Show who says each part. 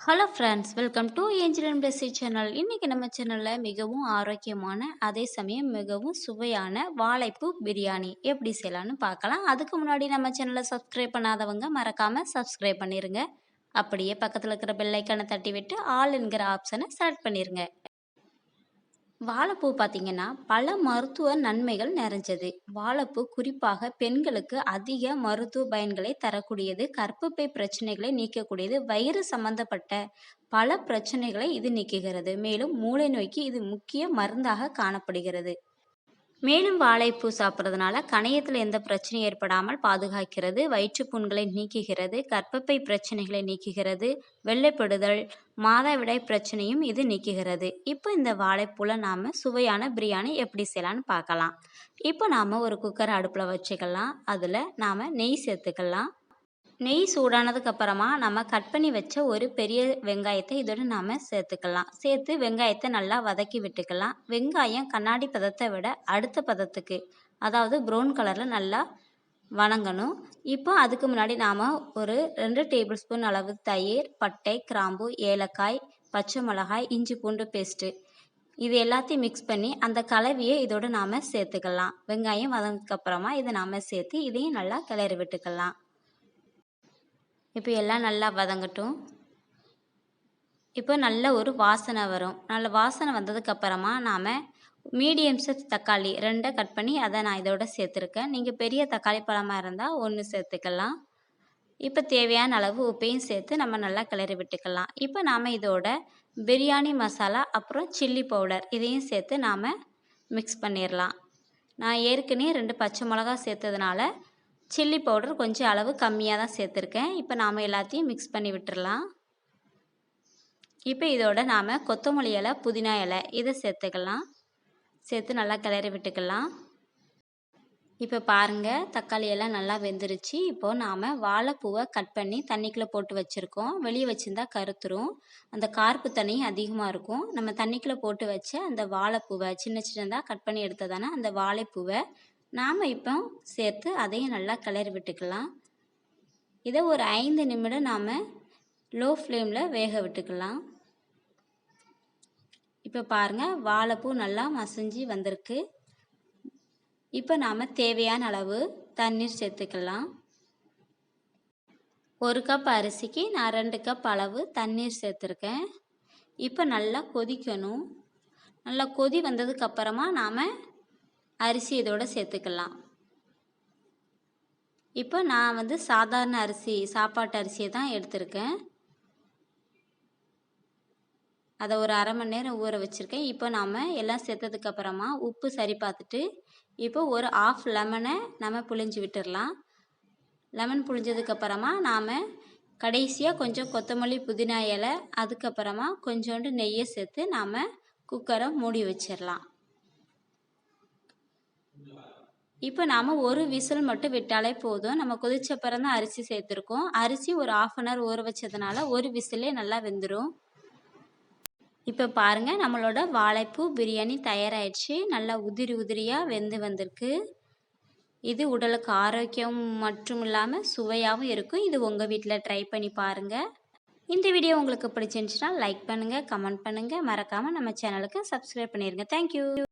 Speaker 1: Hello friends welcome to Angel Blessy channel இன்றைக்கி நம்ம சேனலில் மிகவும் ஆரோக்கியமான அதே சமயம் மிகவும் சுவையான வாழைப்பூ பிரியாணி எப்படி செய்யலான்னு பார்க்கலாம். அதுக்கு முன்னாடி நம்ம சேனலை சப்ஸ்கிரைப் பண்ணாதவங்க மறக்காமல் சப்ஸ்கிரைப் பண்ணிடுங்க அப்படியே பக்கத்தில் இருக்கிற பெல்லைக்கனை தட்டி விட்டு ஆல் என்கிற ஆப்ஷனை செலக்ட் பண்ணிடுங்க வாழைப்பூ பார்த்திங்கன்னா பல மருத்துவ நன்மைகள் நிறைஞ்சது. வாழைப்பூ குறிப்பாக பெண்களுக்கு அதிக மருத்துவ பயன்களை தரக்கூடியது. கர்ப்பப்பை பிரச்சனைகளை நீக்கக்கூடியது. வயிறு சம்பந்தப்பட்ட பல பிரச்சனைகளை இது நீக்குகிறது. மேலும் மூளை நோய்க்கு இது முக்கிய மருந்தாக காணப்படுகிறது. மேலும் வாழைப்பூ சாப்பிட்றதுனால கணையத்தில் எந்த பிரச்சனையும் ஏற்படாமல் பாதுகாக்கிறது வயிற்றுப்புண்களை நீக்குகிறது கர்ப்பப்பை பிரச்சனைகளை நீக்குகிறது வெள்ளைப்படுதல் மாதவிடாய் பிரச்சனையும் இது நீக்குகிறது. இப்போ இந்த வாழைப்பூவில் நாம் சுவையான பிரியாணி எப்படி செய்யலான்னு பார்க்கலாம். இப்போ நாம் ஒரு குக்கர் அடுப்பில் வச்சுக்கலாம். அதில் நாம் நெய் சேர்த்துக்கலாம். நெய் சூடானதுக்கு அப்புறமா நம்ம கட் பண்ணி வச்ச ஒரு பெரிய வெங்காயத்தை இதோட நாம் சேர்த்துக்கலாம். சேர்த்து வெங்காயத்தை நல்லா வதக்கி விட்டுக்கலாம். வெங்காயம் கண்ணாடி பதத்தை விட அடுத்த பதத்துக்கு அதாவது ப்ரௌன் கலரில் நல்லா வணங்கணும். இப்போ அதுக்கு முன்னாடி நாம் ஒரு ரெண்டு டேபிள் ஸ்பூன் அளவு தயிர் பட்டை கிராம்பு ஏலக்காய் பச்சை மிளகாய் இஞ்சி பூண்டு பேஸ்ட்டு இது எல்லாத்தையும் மிக்ஸ் பண்ணி அந்த கலவையை இதோட நாம் சேர்த்துக்கலாம். வெங்காயம் வதங்கினதுக்கப்புறமா இதை நாம் சேர்த்து இதையும் நல்லா கிளறி விட்டுக்கலாம். இப்போ எல்லாம் நல்லா வதங்கட்டும். இப்போ நல்ல ஒரு வாசனை வரும். நல்ல வாசனை வந்ததுக்கப்புறமா நாம் மீடியம் சைஸ் தக்காளி ரெண்டை கட் பண்ணி அதை நான் இதோட சேர்த்துருக்கேன். நீங்கள் பெரிய தக்காளி பழமாக இருந்தால் ஒன்று சேர்த்துக்கலாம். இப்போ தேவையான அளவு உப்பையும் சேர்த்து நம்ம நல்லா கிளறி விட்டுக்கலாம். இப்போ நாம் இதோட பிரியாணி மசாலா அப்புறம் சில்லி பவுடர் இதையும் சேர்த்து நாம் மிக்ஸ் பண்ணிடலாம் நான் ஏற்கனவே ரெண்டு பச்சை மிளகா சேர்த்ததுனால சில்லி பவுடர் கொஞ்சம் அளவு கம்மியாக தான் சேர்த்துருக்கேன். இப்போ நாம் எல்லாத்தையும் மிக்ஸ் பண்ணி விட்டுடலாம் இப்போ இதோட நாம் கொத்தமல்லி இலை புதினா இலை இதை சேர்த்துக்கலாம். சேர்த்து நல்லா கிளறி விட்டுக்கலாம். இப்போ பாருங்கள் தக்காளி எல்லாம் நல்லா வெந்துருச்சு. இப்போது நாம் வாழைப்பூவை கட் பண்ணி தண்ணிக்குள்ளே போட்டு வச்சுருக்கோம். வெளியே வச்சுருந்தா கருத்துரும். அந்த கார்ப்பு தண்ணி அதிகமாக இருக்கும். நம்ம தண்ணிக்குள்ளே போட்டு வச்ச அந்த வாழைப்பூவை சின்ன சின்னதாக கட் பண்ணி எடுத்ததானே அந்த வாழைப்பூவை நாம் இப்போ சேர்த்து அதையும் நல்லா கிளறி விட்டுக்கலாம். இதை ஒரு ஐந்து நிமிடம் நாம் லோ ஃப்ளேமில் வேக விட்டுக்கலாம். இப்போ பாருங்கள் வாழைப்பூ நல்லா மசிஞ்சு வந்திருக்கு. இப்போ நாம் தேவையான அளவு தண்ணீர் சேர்த்துக்கலாம். ஒரு கப் அரிசிக்கு நான் ரெண்டு கப் அளவு தண்ணீர் சேர்த்துருக்கேன். இப்போ நல்லா கொதிக்கணும். நல்லா கொதி வந்ததுக்கப்புறமா நாம் அரிசி இதோட சேர்த்துக்கலாம். இப்போ நான் வந்து சாதாரண அரிசி சாப்பாட்டு அரிசியை தான் எடுத்திருக்கேன். அதை ஒரு அரை மணி நேரம் ஊற வச்சுருக்கேன். இப்போ நாம் எல்லாம் சேர்த்ததுக்கப்புறமா உப்பு சரி பார்த்துட்டு இப்போ ஒரு ஆஃப் லெமனை நம்ம புழிஞ்சு விட்டுடலாம் லெமன் புழிஞ்சதுக்கப்புறமா நாம் கடைசியாக கொஞ்சம் கொத்தமல்லி புதினா இலை அதுக்கப்புறமா கொஞ்சோண்டு நெய்யை சேர்த்து நாம் குக்கரை மூடி வச்சிடலாம் இப்போ நாம் ஒரு விசில் மட்டும் விட்டாலே போதும். நம்ம கொதிச்ச பிறந்த அரிசி சேர்த்துருக்கோம். அரிசி ஒரு ஆஃப் அன் ஹவர் ஊற வச்சதுனால ஒரு விசிலே நல்லா வெந்துடும் இப்போ பாருங்கள் நம்மளோட வாழைப்பூ பிரியாணி தயாராகிடுச்சு நல்லா உதிரி உதிரியாக வெந்து வந்திருக்கு. இது உடலுக்கு ஆரோக்கியம் மட்டும் இல்லாமல் சுவையாகவும் இருக்கும். இது உங்கள் வீட்டில் ட்ரை பண்ணி பாருங்கள் இந்த வீடியோ உங்களுக்கு பிடிச்சிருந்துச்சுன்னா லைக் பண்ணுங்கள் கமெண்ட் பண்ணுங்கள் மறக்காமல் நம்ம சேனலுக்கு சப்ஸ்கிரைப் பண்ணிடுங்க தேங்க்யூ